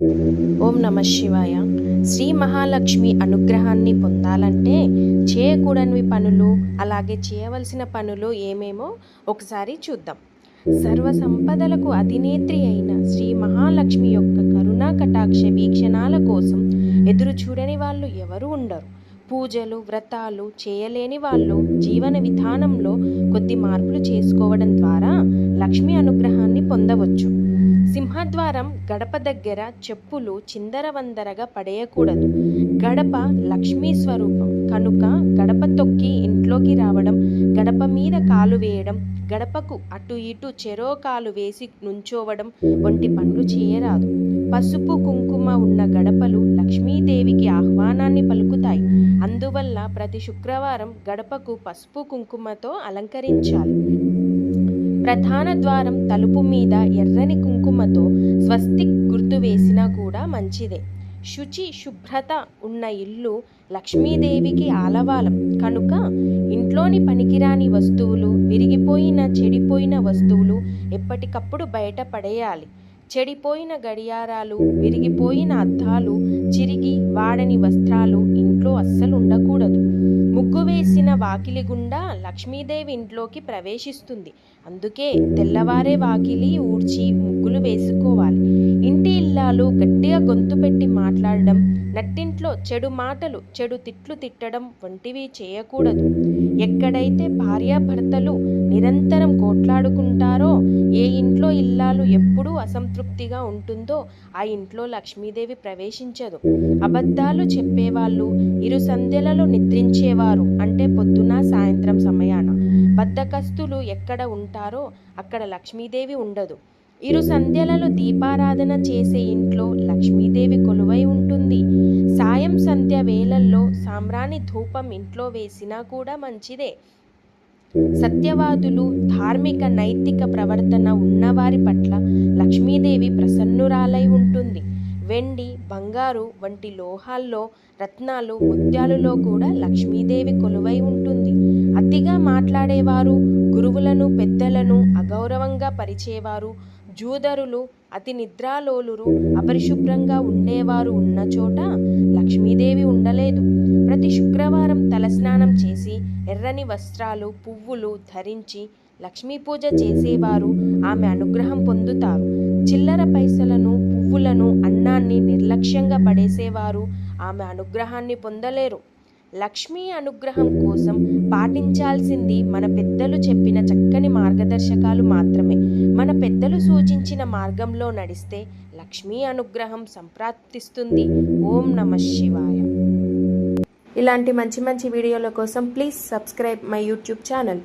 ఓం నమ శివాయ. శ్రీ మహాలక్ష్మి అనుగ్రహాన్ని పొందాలంటే చేయకూడని పనులు అలాగే చేయవలసిన పనులు ఏమేమో ఒకసారి చూద్దాం. సర్వ సంపదలకు అధినేత్రి అయిన శ్రీ మహాలక్ష్మి యొక్క కరుణా కటాక్ష వీక్షణాల కోసం ఎదురు చూడని వాళ్ళు ఎవరు ఉండరు. పూజలు వ్రతాలు చేయలేని వాళ్ళు జీవన విధానంలో కొద్ది మార్పులు చేసుకోవడం ద్వారా లక్ష్మి అనుగ్రహాన్ని పొందవచ్చు. సింహద్వారం గడప దగ్గర చెప్పులు చిందరవందరగా పడేయకూడదు. గడప లక్ష్మీ స్వరూపం. కనుక గడప తొక్కి ఇంట్లోకి రావడం గడప మీద కాలు వేయడం గడపకు అటు ఇటు చెరో కాలు వేసి నుంచోవడం వంటి పనులు చేయరాదు. పసుపు కుంకుమ ఉన్న గడపలు లక్ష్మీదేవికి ఆహ్వానాన్ని పలుకుతాయి. అందువల్ల ప్రతి శుక్రవారం గడపకు పసుపు కుంకుమతో అలంకరించాలి. ప్రధాన ద్వారం తలుపు మీద ఎర్రని కుంకుమతో స్వస్తిక్ గుర్తు వేసినా కూడా మంచిదే. శుచి శుభ్రత ఉన్న ఇల్లు లక్ష్మీదేవికి ఆలవాలం. కనుక ఇంట్లోని పనికిరాని వస్తువులు విరిగిపోయిన చెడిపోయిన వస్తువులు ఎప్పటికప్పుడు బయట పడేయాలి. చెడిపోయిన గడియారాలు విరిగిపోయిన అద్దాలు చిరిగి వాడని వస్త్రాలు ఇంట్లో అస్సలు ఉండకూడదు. ముగ్గు వేసిన వాకిలి గుండా లక్ష్మీదేవి ఇంట్లోకి ప్రవేశిస్తుంది. అందుకే తెల్లవారే వాకిలి ఊడ్చి ముగ్గులు వేసుకోవాలి. ఇంటి ఇల్లాలు గట్టిగా గొంతు పెట్టి మాట్లాడడం నట్టింట్లో చెడు మాటలు చెడు తిట్లు తిట్టడం వంటివి చేయకూడదు. ఎక్కడైతే భార్యాభర్తలు నిరంతరం కోట్లాడుకుంటారో ఏ ఇంట్లో ఇల్లాలు ఎప్పుడూ అసంతృప్తిగా ఉంటుందో ఆ ఇంట్లో లక్ష్మీదేవి ప్రవేశించదు. అబద్ధాలు చెప్పేవాళ్ళు ఇరు సంధ్యలలో నిద్రించేవారు అంటే పొద్దున సాయంత్రం సమయాన. బద్దకస్తులు ఎక్కడ ఉంటారో అక్కడ లక్ష్మీదేవి ఉండదు. ఇరు సంధ్యలలో దీపారాధన చేసే ఇంట్లో లక్ష్మీదేవి కొలువై ఉంటుంది. సాయం సంధ్య వేళల్లో సాంబ్రాణి ధూపం ఇంట్లో వేసినా కూడా మంచిదే. సత్యవాదులు ధార్మిక నైతిక ప్రవర్తన ఉన్నవారి పట్ల లక్ష్మీదేవి ప్రసన్నురాలై ఉంటుంది. వెండి బంగారు వంటి లోహాల్లో రత్నాలు ముత్యాలలో కూడా లక్ష్మీదేవి కొలువై ఉంటుంది. అతిగా మాట్లాడేవారు గురువులను పెద్దలను అగౌరవంగా పరిచేవారు జూదరులు అతి నిద్రాలోలురు అపరిశుభ్రంగా ఉండేవారు ఉన్న చోట లక్ష్మీదేవి ఉండలేదు. ప్రతి శుక్రవారం తలస్నానం చేసి ఎర్రని వస్త్రాలు పువ్వులు ధరించి లక్ష్మీ పూజ చేసేవారు ఆమె అనుగ్రహం పొందుతారు. చిల్లర పైసలను పువ్వులను అన్నాన్ని నిర్లక్ష్యంగా పడేసేవారు ఆమె అనుగ్రహాన్ని పొందలేరు. లక్ష్మీ అనుగ్రహం కోసం పాటించాల్సింది మన పెద్దలు చెప్పిన చక్కని మార్గదర్శకాలు మాత్రమే. మన పెద్దలు సూచించిన మార్గంలో నడిస్తే లక్ష్మీ అనుగ్రహం సంప్రాప్తిస్తుంది. ఓం నమ శివాయ. ఇలాంటి మంచి మంచి వీడియోల కోసం please subscribe my YouTube channel.